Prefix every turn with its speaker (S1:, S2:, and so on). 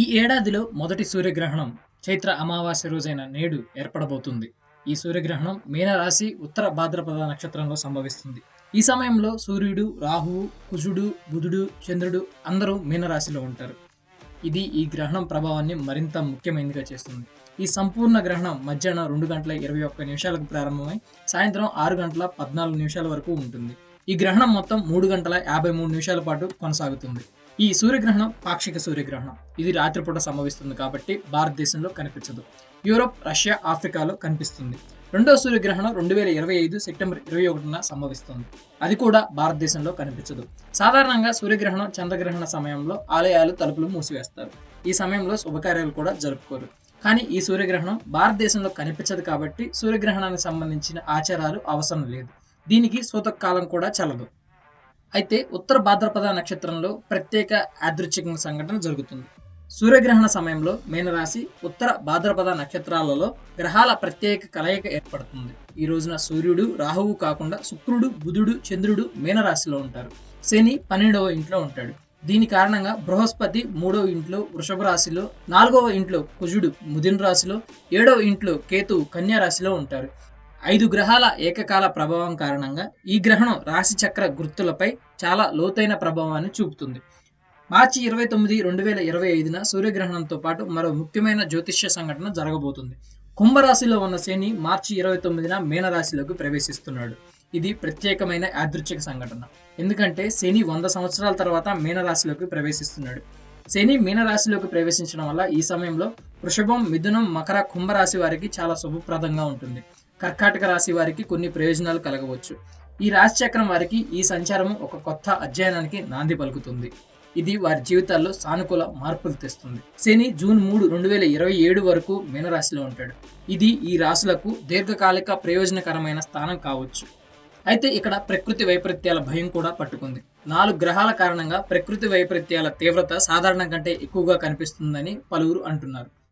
S1: ఈ ఏడాదిలో మొదటి సూర్యగ్రహణం చైత్ర అమావాస్య రోజైన నేడు ఏర్పడబోతుంది. ఈ సూర్యగ్రహణం మీనరాశి ఉత్తర భాద్రపద నక్షత్రంలో సంభవిస్తుంది. ఈ సమయంలో సూర్యుడు రాహువు కుజుడు బుధుడు చంద్రుడు అందరూ మీనరాశిలో ఉంటారు. ఇది ఈ గ్రహణం ప్రభావాన్ని మరింత ముఖ్యమైనదిగా చేస్తుంది. ఈ సంపూర్ణ గ్రహణం మధ్యాహ్నం రెండు గంటల ఇరవై ఒక్క నిమిషాలకు ప్రారంభమై సాయంత్రం ఆరు గంటల పద్నాలుగు నిమిషాల వరకు ఉంటుంది. ఈ గ్రహణం మొత్తం మూడు గంటల యాభై మూడు నిమిషాల పాటు కొనసాగుతుంది. ఈ సూర్యగ్రహణం పాక్షిక సూర్యగ్రహణం. ఇది రాత్రిపూట సంభవిస్తుంది కాబట్టి భారతదేశంలో కనిపించదు. యూరోప్ రష్యా ఆఫ్రికాలో కనిపిస్తుంది. రెండో సూర్యగ్రహణం రెండు వేల ఇరవై ఐదు సెప్టెంబర్ ఇరవై ఒకటిన సంభవిస్తుంది. అది కూడా భారతదేశంలో కనిపించదు. సాధారణంగా సూర్యగ్రహణం చంద్రగ్రహణ సమయంలో ఆలయాలు తలుపులు మూసివేస్తారు. ఈ సమయంలో శుభకార్యాలు కూడా జరుపుకోరు. కానీ ఈ సూర్యగ్రహణం భారతదేశంలో కనిపించదు కాబట్టి సూర్యగ్రహణానికి సంబంధించిన ఆచారాలు అవసరం లేదు. దీనికి సూతకాలం కూడా చల్లదు. అయితే ఉత్తర భాద్రపద నక్షత్రంలో ప్రత్యేక యాదృచ్ఛిక సంఘటన జరుగుతుంది. సూర్యగ్రహణ సమయంలో మీనరాశి ఉత్తర భాద్రపద నక్షత్రాలలో గ్రహాల ప్రత్యేక కలయిక ఏర్పడుతుంది. ఈ రోజున సూర్యుడు రాహువు కాకుండా శుక్రుడు బుధుడు చంద్రుడు మీనరాశిలో ఉంటారు. శని పన్నెండవ ఇంట్లో ఉంటాడు. దీని కారణంగా బృహస్పతి మూడవ ఇంట్లో వృషభ రాశిలో నాలుగవ ఇంట్లో కుజుడు ముదిన్ రాశిలో ఏడవ ఇంట్లో కేతువు కన్యా రాశిలో ఉంటారు. ఐదు గ్రహాల ఏకకాల ప్రభావం కారణంగా ఈ గ్రహణం రాశి చక్ర గుర్తులపై చాలా లోతైన ప్రభావాన్ని చూపుతుంది. మార్చి ఇరవై తొమ్మిది రెండు వేల ఇరవై ఐదున సూర్యగ్రహణంతో పాటు మరో ముఖ్యమైన జ్యోతిష్య సంఘటన జరగబోతుంది. కుంభరాశిలో ఉన్న శని మార్చి ఇరవై తొమ్మిదిన మీనరాశిలోకి ప్రవేశిస్తున్నాడు. ఇది ప్రత్యేకమైన యాదృచ్ఛిక సంఘటన. ఎందుకంటే శని వంద సంవత్సరాల తర్వాత మీనరాశిలోకి ప్రవేశిస్తున్నాడు. శని మీనరాశిలోకి ప్రవేశించడం వల్ల ఈ సమయంలో వృషభం మిథునం మకర కుంభరాశి వారికి చాలా శుభప్రదంగా ఉంటుంది. కర్కాటక రాశి వారికి కొన్ని ప్రయోజనాలు కలగవచ్చు. ఈ రాశి చక్రం వారికి ఈ సంచారం ఒక కొత్త అధ్యయనానికి నాంది పలుకుతుంది. ఇది వారి జీవితాల్లో సానుకూల మార్పులు తెస్తుంది. శని జూన్ మూడు రెండు వేల ఇరవై ఏడు వరకు మీనరాశిలో ఉంటాడు. ఇది ఈ రాశులకు దీర్ఘకాలిక ప్రయోజనకరమైన స్థానం కావచ్చు. అయితే ఇక్కడ ప్రకృతి వైపరీత్యాల భయం కూడా పట్టుకుంది. నాలుగు గ్రహాల కారణంగా ప్రకృతి వైపరీత్యాల తీవ్రత సాధారణం కంటే ఎక్కువగా కనిపిస్తుందని పలువురు అంటున్నారు.